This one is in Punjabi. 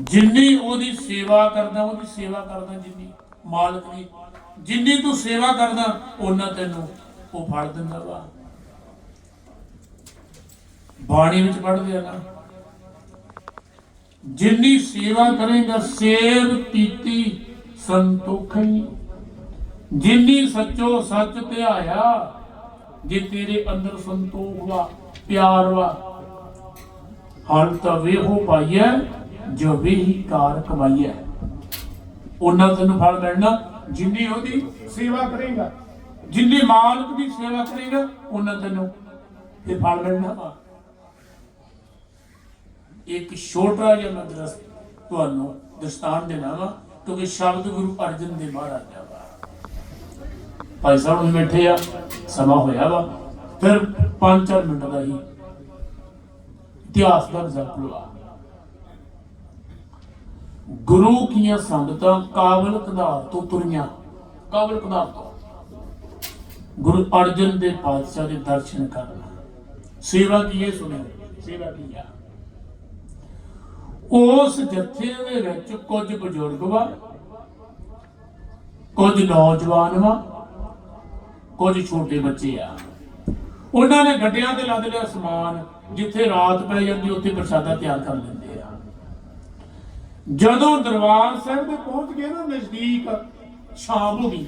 ਜਿੰਨੀ ਉਹਦੀ ਸੇਵਾ ਕਰਦਾ ਉਹਦੀ ਸੇਵਾ ਕਰਦਾ ਜਿੰਨੀ ਮਾਲਕ ਦੀ। ਜਿੰਨੀ ਤੂੰ ਸੇਵਾ ਕਰਦਾ ਉਹਨਾਂ ਤੈਨੂੰ ਉਹ ਫੜ ਦਿੰਦਾ ਵਾ। ਬਾਣੀ ਵਿੱਚ ਪੜ੍ਹਦੇ ਆ ਨਾ। ਜਿੰਨੀ ਸੇਵਾ ਕਰੇਗਾ ਸੇਵ ਕੀਤੀ ਸੰਤੋਖਈ ਜਿੰਨੀ ਸੱਚੋ ਸੱਚ ਧਿਆਇਆ, ਜੇ ਤੇਰੇ ਅੰਦਰ ਸੰਤੋਖ ਵਾ, ਪਿਆਰ ਵਾ ਹਲ ਤਾਂ ਵੇਹੋ ਪਾਈਐ ਜੋ ਵੀ ਕਾਰ ਕਮਾਈਐ ਉਹਨਾਂ ਤੈਨੂੰ ਫਲ ਮਿਲਣਾ, ਜਿੰਨੀ ਉਹਦੀ ਸੇਵਾ ਕਰੇਗਾ, ਜਿੰਨੀ ਮਾਲਕ ਦੀ ਸੇਵਾ ਕਰੇਗਾ, ਉਹਨਾਂ ਤੈਨੂੰ ਇਹ ਫਲ ਮਿਲਣਾ। ਇੱਕ ਛੋਟਾ ਜਿਹਾ ਮੈਂ ਤੁਹਾਨੂੰ ਦਸਤਾਨ ਦੇਣਾ ਵਾ, ਕਿਉਂਕਿ ਸ਼ਬਦ ਗੁਰੂ ਅਰਜਨ ਦੇ ਮਹਾਰਾਜਾ ਵਾ। ਭਾਈ ਸਾਹਿਬ ਨੂੰ ਬੈਠੇ ਆ, ਸਮਾਂ ਹੋਇਆ ਵਾ, ਫਿਰ 5-4 ਮਿੰਟ ਦਾ ਹੀ ਇਤਿਹਾਸ ਦਾ ਐਗਜ਼ਾਮਪਲ ਆ ਗੁਰੂ ਕੀਆਂ ਸੰਗਤਾਂ ਕਾਬਲ ਕਧਾਰ ਤੋਂ ਤੁਰੀਆਂ। ਕਾਬਲ ਕਧਾਰ ਤੋਂ। ਗੁਰੂ ਅਰਜਨ ਦੇ ਪਾਤਸ਼ਾਹ ਦੇ ਦਰਸ਼ਨ ਕਰਨ। ਸੇਵਾ ਕੀਏ ਸੁਣਿਆ ਸੇਵਾ ਕੀਆ ਉਸ ਜਥੇ ਦੇ ਵਿੱਚ ਕੁਝ ਬਜ਼ੁਰਗ ਵਾ, ਕੁਝ ਨੌਜਵਾਨ ਵਾ, ਕੁਝ ਛੋਟੇ ਬੱਚੇ ਆ। ਉਹਨਾਂ ਨੇ ਗੱਡਿਆਂ ਤੇ ਲੱਦ ਲਿਆ ਸਮਾਨ, ਜਿੱਥੇ ਰਾਤ ਪੈ ਜਾਂਦੀ, ਉੱਥੇ ਪ੍ਰਸ਼ਾਦਾ ਤਿਆਰ ਕਰ ਲੈਂਦੇ। ਜਦੋਂ ਦਰਬਾਰ ਸਾਹਿਬ ਦੇ ਪਹੁੰਚ ਗਏ ਨਾ ਨਜ਼ਦੀਕ ਸ਼ਾਮ ਹੋ ਗਈ।